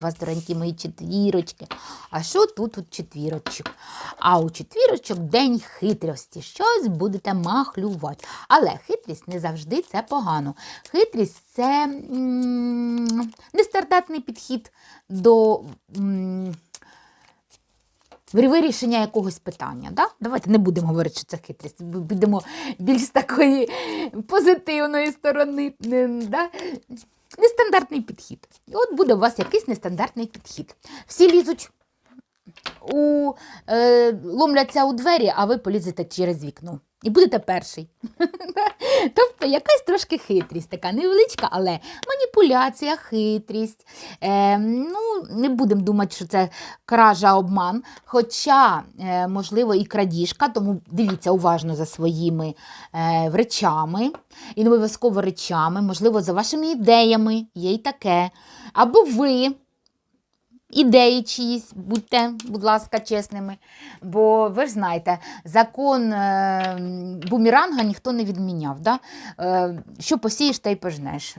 вас, доренькі мої четвірочки. А що тут у четвірочок? А у четвірочок день хитрості. Щось будете махлювати. Але хитрість не завжди це погано. Хитрість це м, нестандартний підхід до. Вирішення якогось питання. Да? Давайте не будемо говорити, що це хитрість. бу- Підемо більш такої позитивної сторони. Да? Нестандартний підхід. І от буде у вас якийсь нестандартний підхід. Всі лізуть у, е, ломляться у двері, а ви полізете через вікно. І будете перший. тобто якась трошки хитрість, така невеличка, але маніпуляція, хитрість. Е, ну, не будемо думати, що це кража, обман. Хоча, е, можливо, і крадіжка, тому дивіться уважно за своїми е, речами, і не обов'язково речами, можливо, за вашими ідеями, є й таке. Або ви ідеї чиїсь, будьте, будь ласка, чесними. Бо ви ж знаєте, закон е, бумеранга ніхто не відміняв. Да? Е, що посієш, та й пожнеш.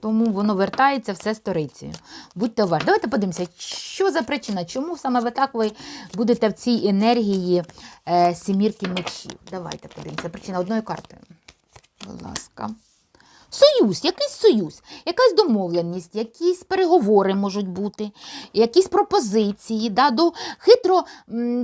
Тому воно вертається все сторицею. Будьте уважні. Давайте подивимося, що за причина, чому саме ви так ви будете в цій енергії е, сімірки мечів. Давайте подивимося. Причина одною картою. Будь ласка. Союз, якийсь союз, якась домовленість, якісь переговори можуть бути, якісь пропозиції, да, до хитро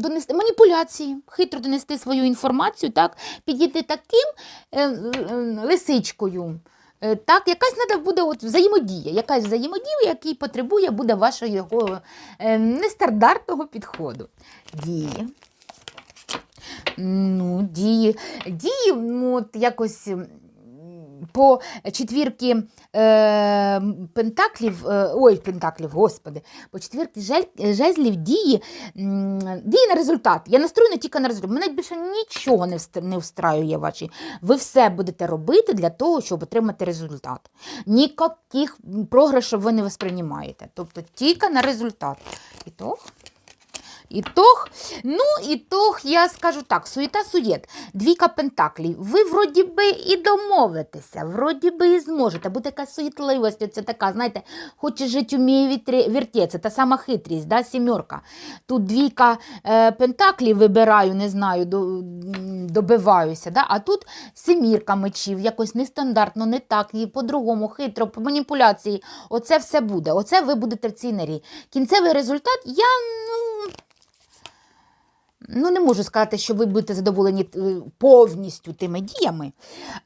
донести маніпуляції, хитро донести свою інформацію, так, підійти таким е, е, лисичкою. Е, Так, якась треба буде от взаємодія, якась взаємодія, який потребує буде вашого е, нестандартного підходу. Дії. Ну, дії, дії, ну, от якось по четвірки е, пентаклів, е, ой, пентаклів, господи, по четвірки жель, жезлів дії, дії на результат. Я настроєна тільки на результат. Мене більше нічого не, не встраює ваші. Ви все будете робити для того, щоб отримати результат. Ніяких програшів ви не восприймаєте. Тобто тільки на результат. І то Ітог, ну, ітог, я скажу так, суєта суєт, двійка пентаклів. Ви вроді би і домовитеся, вроді би і зможете. Буде якась суєтливість, оце така, знаєте, хоче жити, вміє вертеться, та сама хитрість, да, сімерка. Тут двійка е, пентаклів вибираю, не знаю, до, добиваюся. Да? А тут семірка мечів, якось нестандартно, не так, і по-другому, хитро, по маніпуляції. Оце все буде. Оце ви будете в цій енергії. Кінцевий результат, я, ну. Ну, не можу сказати, що ви будете задоволені е, повністю тими діями,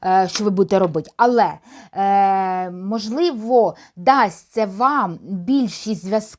е, що ви будете робити, але, е, можливо, дасть це вам більшість зв'язків.